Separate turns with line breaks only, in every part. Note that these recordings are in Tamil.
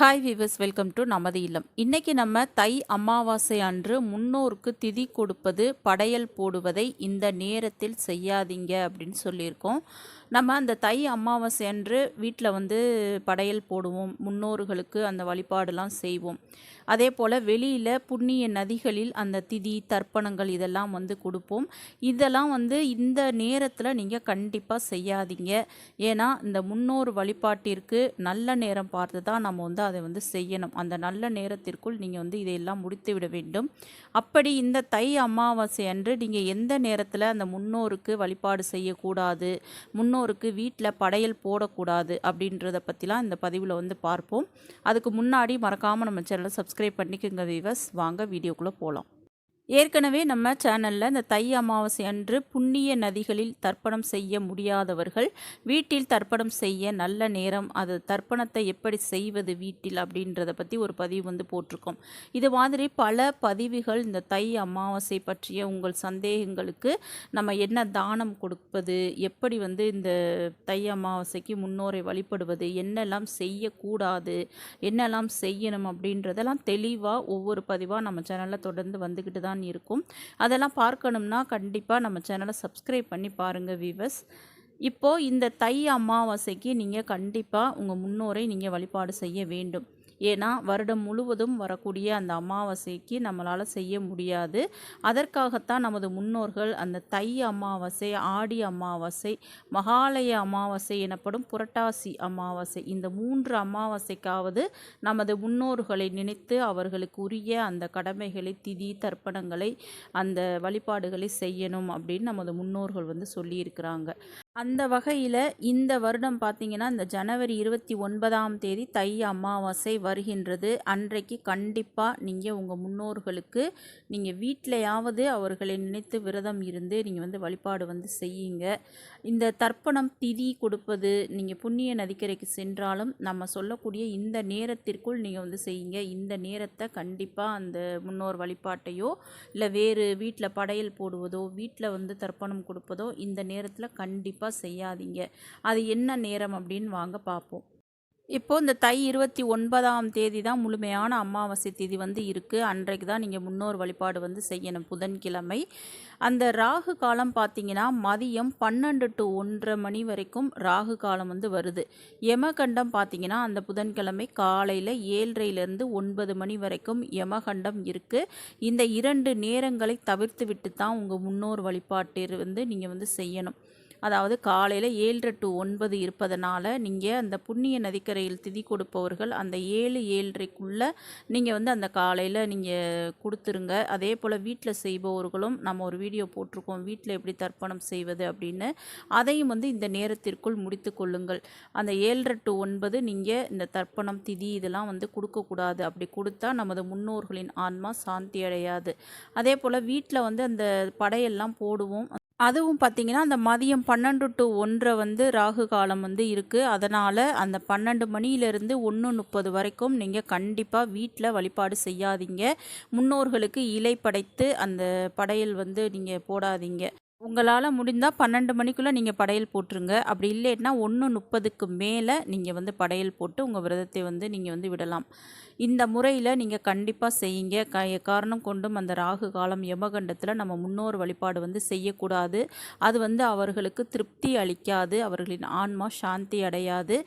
ஹாய் வீவர்ஸ் வெல்கம் டு நமது இல்லம். இன்றைக்கி நம்ம தை அமாவாசை அன்று முன்னோருக்கு திதி கொடுப்பது படையல் போடுவதை இந்த நேரத்தில் செய்யாதீங்க அப்படின்னு சொல்லியிருக்கோம். நம்ம அந்த தை அமாவாசை அன்று வீட்டில் வந்து படையல் போடுவோம் முன்னோர்களுக்கு அந்த வழிபாடுலாம் செய்வோம். அதே போல் வெளியில் புண்ணிய நதிகளில் அந்த திதி தர்ப்பணங்கள் இதெல்லாம் வந்து கொடுப்போம். இதெல்லாம் வந்து இந்த நேரத்தில் நீங்கள் கண்டிப்பாக செய்யாதீங்க. ஏன்னா இந்த முன்னோர் வழிபாட்டிற்கு நல்ல நேரம் பார்த்து தான் நம்ம வந்து அதை வந்து செய்யணும். அந்த நல்ல நேரத்திற்குள் நீங்கள் வந்து இதையெல்லாம் முடித்து விட வேண்டும். அப்படி இந்த தை அமாவாசை அன்று நீங்கள் எந்த நேரத்தில் அந்த முன்னோருக்கு வழிபாடு செய்யக்கூடாது முன்னோர் முன்னோருக்கு வீட்டில் படையல் போடக்கூடாது அப்படின்றத பற்றிலாம் இந்த பதிவில் வந்து பார்ப்போம். அதுக்கு முன்னாடி மறக்காமல் நம்ம சேனலை சப்ஸ்கிரைப் பண்ணிக்கோங்க வீவர்ஸ் வாங்க வீடியோக்குள்ளே போகலாம் ஏற்கனவே நம்ம சேனலில் இந்த தை அமாவாசை அன்று புண்ணிய நதிகளில் தர்ப்பணம் செய்ய முடியாதவர்கள் வீட்டில் தர்ப்பணம் செய்ய நல்ல நேரம் அது தர்ப்பணத்தை எப்படி செய்வது வீட்டில் அப்படின்றத பற்றி ஒரு பதிவு வந்து போட்டிருக்கோம். இது மாதிரி பல பதிவுகள் இந்த தை அமாவாசை பற்றிய உங்கள் சந்தேகங்களுக்கு நம்ம என்ன தானம் கொடுப்பது எப்படி வந்து இந்த தை அமாவாசைக்கு முன்னோரை வழிபடுவது என்னெல்லாம் செய்யக்கூடாது என்னெல்லாம் செய்யணும் அப்படின்றதெல்லாம் தெளிவாக ஒவ்வொரு பதிவாக நம்ம சேனலில் தொடர்ந்து வந்துக்கிட்டு தான் தான் இருக்கும். அதெல்லாம் பார்க்கணும்னா கண்டிப்பாக நம்ம சேனலை சப்ஸ்கிரைப் பண்ணி பாருங்கள் வீவர்ஸ் இப்போது இந்த தை அமாவாசைக்கு நீங்கள் கண்டிப்பாக உங்கள் முன்னோரை நீங்கள் வழிபாடு செய்ய வேண்டும். ஏன்னா வருடம் முழுவதும் வரக்கூடிய அந்த அமாவாசைக்கு நம்மளால் செய்ய முடியாது. அதற்காகத்தான் நமது முன்னோர்கள் அந்த தை அமாவாசை ஆடி அமாவாசை மகாலய அமாவாசை எனப்படும் புரட்டாசி அமாவாசை இந்த மூன்று அமாவாசைக்காவது நமது முன்னோர்களை நினைத்து அவர்களுக்கு உரிய அந்த கடமைகளை திதி தர்ப்பணங்களை அந்த வழிபாடுகளை செய்யணும் அப்படின்னு நமது முன்னோர்கள் வந்து சொல்லியிருக்கிறாங்க. அந்த வகையில் இந்த வருடம் பார்த்திங்கன்னா இந்த ஜனவரி இருபத்தி ஒன்பதாம் தேதி தை அமாவாசை வருகின்றது. அன்றைக்கு கண்டிப்பாக நீங்கள் உங்கள் முன்னோர்களுக்கு நீங்கள் வீட்டிலையாவது அவர்களை நினைத்து விரதம் இருந்து நீங்கள் வந்து வழிபாடு வந்து செய்யுங்க. இந்த தர்ப்பணம் திதி கொடுப்பது நீங்கள் புண்ணிய நதிக்கரைக்கு சென்றாலும் நம்ம சொல்லக்கூடிய இந்த நேரத்திற்குள் நீங்கள் வந்து செய்யுங்க. இந்த நேரத்தை கண்டிப்பாக அந்த முன்னோர் வழிபாட்டையோ இல்லை வேறு வீட்டில் படையல் போடுவதோ வீட்டில் வந்து தர்ப்பணம் கொடுப்பதோ இந்த நேரத்தில் கண்டிப்பாக கண்டிப்பாக செய்யாதீங்க. அது என்ன நேரம் அப்படின்னு வாங்க பார்ப்போம் இப்போது இந்த தை இருபத்தி ஒன்பதாம் தேதி தான் முழுமையான அமாவாசை தேதி வந்து இருக்குது அன்றைக்கு தான் நீங்கள் முன்னோர் வழிபாடு வந்து செய்யணும். புதன்கிழமை. அந்த ராகு காலம் பார்த்தீங்கன்னா மதியம் பன்னெண்டு டு ஒன்றரை மணி வரைக்கும் ராகு காலம் வந்து வருது. யமகண்டம் பார்த்தீங்கன்னா அந்த புதன்கிழமை காலையில் ஏழரையிலேருந்து ஒன்பது மணி வரைக்கும் யமகண்டம் இருக்குது இந்த இரண்டு நேரங்களை தவிர்த்து விட்டு தான் உங்கள் முன்னோர் வழிபாட்டில் வந்து நீங்கள் வந்து செய்யணும். அதாவது காலையில் ஏழரை டு ஒன்பது இருப்பதனால நீங்கள் அந்த புண்ணிய நதிக்கரையில் திதி கொடுப்பவர்கள் அந்த ஏழு ஏழரைக்குள்ளே நீங்கள் வந்து அந்த காலையில் நீங்கள் கொடுத்துருங்க. அதே போல் வீட்டில் செய்பவர்களும் நம்ம ஒரு வீடியோ போட்டிருக்கோம். வீட்டில் எப்படி தர்ப்பணம் செய்வது அப்படின்னு அதையும் வந்து இந்த நேரத்திற்குள் முடித்து கொள்ளுங்கள். அந்த ஏழரை டு ஒன்பது நீங்கள் இந்த தர்ப்பணம் திதி இதெல்லாம் வந்து கொடுக்கக்கூடாது. அப்படி கொடுத்தா நமது முன்னோர்களின் ஆன்மா சாந்தி அடையாது. அதே போல் வீட்டில் வந்து அந்த படையெல்லாம் போடுவோம். அதுவும் பார்த்திங்கன்னா அந்த மதியம் பன்னெண்டு டு ஒன்றரை வந்து ராகு காலம் வந்து இருக்குது அதனால் அந்த பன்னெண்டு மணியிலேருந்து ஒன்று முப்பது வரைக்கும் நீங்கள் கண்டிப்பாக வீட்டில் வழிபாடு செய்யாதீங்க. முன்னோர்களுக்கு இலை படைத்து அந்த படையல் வந்து நீங்கள் போடாதீங்க. உங்களால் முடிந்தால் பன்னெண்டு மணிக்குள்ளே நீங்கள் படையல் போட்டுருங்க. அப்படி இல்லைன்னா ஒன்று முப்பதுக்கு மேலே நீங்கள் வந்து படையல் போட்டு உங்கள் விரதத்தை வந்து நீங்கள் வந்து விடலாம். இந்த முறையில் நீங்கள் கண்டிப்பாக செய்யுங்க. க காரணம் கொண்டும் அந்த ராகு காலம் யமகண்டத்தில் நம்ம முன்னோர் வழிபாடு வந்து செய்யக்கூடாது. அது வந்து அவர்களுக்கு திருப்தி அளிக்காது. அவர்களின் ஆன்மா சாந்தி அடையாது.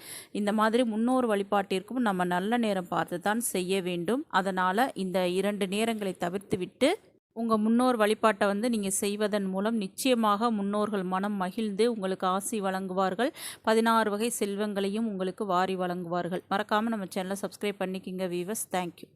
இந்த மாதிரி முன்னோர் வழிபாட்டிற்கும் நம்ம நல்ல நேரம் பார்த்து தான் செய்ய வேண்டும். அதனால் இந்த இரண்டு நேரங்களை தவிர்த்து விட்டு உங்கள் முன்னோர் வழிபாட்டை வந்து நீங்கள் செய்வதன் மூலம் நிச்சயமாக முன்னோர்கள் மனம் மகிழ்ந்து உங்களுக்கு ஆசி வழங்குவார்கள். பதினாறு வகை செல்வங்களையும் உங்களுக்கு வாரி வழங்குவார்கள். மறக்காமல் நம்ம சேனலை சப்ஸ்கிரைப் பண்ணிக்கிங்க வீவர்ஸ் தேங்க்யூ